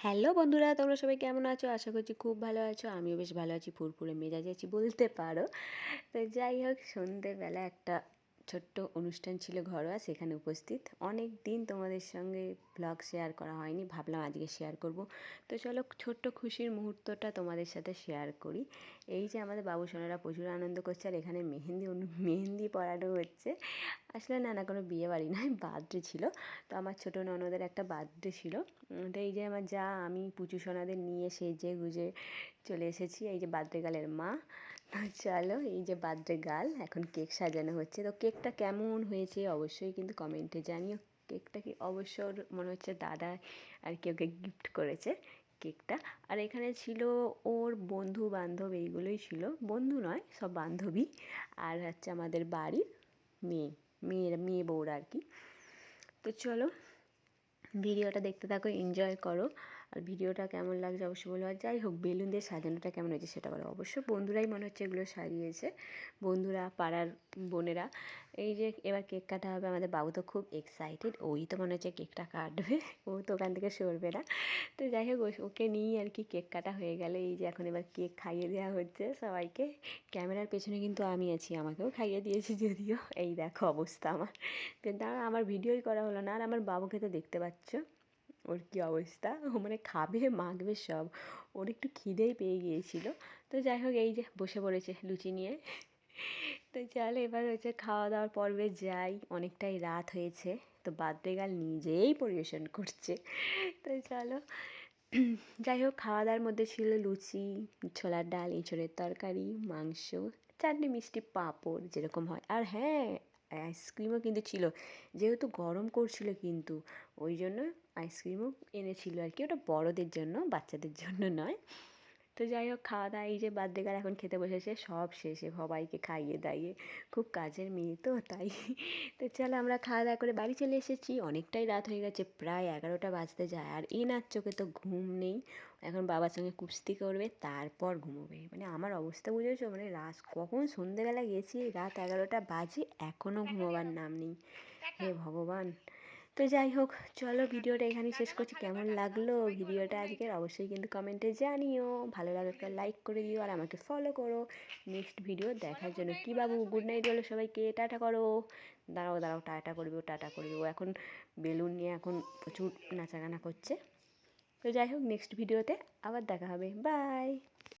Hello বন্ধুরা, তোমরা সবাই কেমন আছো? আশা করছি খুব ভালো আছো। আমিও বেশ ভালো আছি, ফুরফুরে মেজাজে আছি, বলতে পারো। তো যাই হোক, সন্ধেবেলা একটা ছোট্ট অনুষ্ঠান ছিল ঘরোয়া, সেখানে উপস্থিত। অনেক দিন তোমাদের সঙ্গে ব্লগ শেয়ার করা হয়নি, ভাবলাম আজকে শেয়ার করব। তো চলো ছোট্ট খুশির মুহূর্তটা তোমাদের সাথে শেয়ার করি। এই যে আমাদের বাবু সোনারা প্রচুর আনন্দ করছে আর এখানে মেহেন্দি মেহেন্দি পড়ানো হচ্ছে। আসলে না না, কোনো বিয়ে বাড়ি নয়, বার্থডে ছিল। তো আমার ছোটো ননদের একটা বার্থডে ছিল। তো এই যে আমার যা, আমি পুচু সোনাদের নিয়ে সেজে গুজে চলে এসেছি। এই যে বার্থডে গালের মা। চলো এই যে বার্থডে গাল, এখন কেক সাজানো হচ্ছে। তো কেকটা কেমন হয়েছে অবশ্যই কিন্তু কমেন্টে জানিও। কেকটা কি অবশ্য মনে হচ্ছে দাদা আর কি ওকে গিফট করেছে কেকটা। আর এখানে ছিল ওর বন্ধু বান্ধব এইগুলোই ছিল। বন্ধু নয়, সব বান্ধবী। আর হচ্ছে আমাদের বাড়ির মেয়ে, মেয়ের, মেয়ে বউরা আর কি। তো চলো, ভিডিওটা দেখতে থাকো এনজয় করো। আর ভিডিওটা কেমন লাগছে অবশ্যই বলো। আর যাই হোক, বেলুন দিয়ে সাজানোটা কেমন হয়েছে সেটা বলো। অবশ্য বন্ধুরাই মনে হচ্ছে এগুলো সাজিয়েছে। বন্ধুরা, পাড়ার বোনেরা। এই যে এবার কেক কাটা হবে, আমাদের বাবু তো খুব এক্সাইটেড ওই তো মনে হচ্ছে কেকটা কাটবে। ও তো ওখান থেকে সরবে না। তো যাই হোক ওকে নিয়ে আর কি কেক কাটা হয়ে গেলে। এই যে এখন এবার কেক খাইয়ে দেওয়া হচ্ছে সবাইকে। ক্যামেরার পেছনে কিন্তু আমি আছি, আমাকেও খাইয়ে দিয়েছি যদিও। এই দেখো অবস্থা আমার। কিন্তু আমার ভিডিওই করা হলো না। আর আমার বাবুকে তো দেখতে পাচ্ছ। ওর কী অবস্থা? ও মানে খাবে, মাখবে সব। ওর একটু খিদেই পেয়ে গিয়েছিল। তো যাই হোক, এই যে বসে পড়েছে লুচি নিয়ে। তো চল এবার হচ্ছে খাওয়া দাওয়ার পর্বে যাই। অনেকটাই রাত হয়েছে, তো বার্থডে গাল নিজেই পরিবেশন করছে। তো চলো। যাই হোক, খাওয়া দাওয়ার মধ্যে ছিল লুচি, ছোলার ডাল, এঁচড়ের তরকারি, মাংস, চাটনি, মিষ্টি, পাঁপড় যেরকম হয়। আর হ্যাঁ আইসক্রিমও কিন্তু ছিল যেহেতু গরম করছিল কিন্তু, ওই জন্য আইসক্রিমও এনেছিল আর কি ওটা বড়দের জন্য, বাচ্চাদের জন্য নয়। তো যাই হোক খাওয়া দাওয়া এই যে বার্থডে গাল, এখন খেতে বসেছে, সব শেষে সবাইকে খাইয়ে দাইয়ে, খুব কাজের মেয়ে তো তাই। তো চলো আমরা খাওয়া দাওয়া করে বাড়ি চলে এসেছি, অনেকটাই রাত হয়ে গেছে, প্রায় এগারোটা বাজতে যায়, আর এনার চোখে তো ঘুম নেই। এখন বাবার সঙ্গে কুস্তি করবে, তারপর ঘুমোবে মানে আমার অবস্থা বুঝেছ? মানে রাত কখন সন্ধেবেলা গেছি, রাত এগারোটা বাজে এখনও ঘুমোবার নাম নেই। হে ভগবান! তো যাই হোক, চলো ভিডিওটা এখানেই শেষ করছি। কেমন লাগল ভিডিওটা আজকের? অবশ্যই কিন্তু কমেন্টে জানিও। ভালো লাগলে একটা লাইক করে দিও আর আমাকে ফলো করো। নেক্সট ভিডিও দেখার জন্য কি বাবু? গুড নাইট বলো সবাইকে। টাটা করো। দাঁড়াও দাঁড়াও। টাটা করবে ও, টাটা করবে ও। এখন বেলুন নিয়ে এখন প্রচুর নাচাগানা করছে। তো যাই হোক নেক্সট ভিডিওতে আবার দেখা হবে। বাই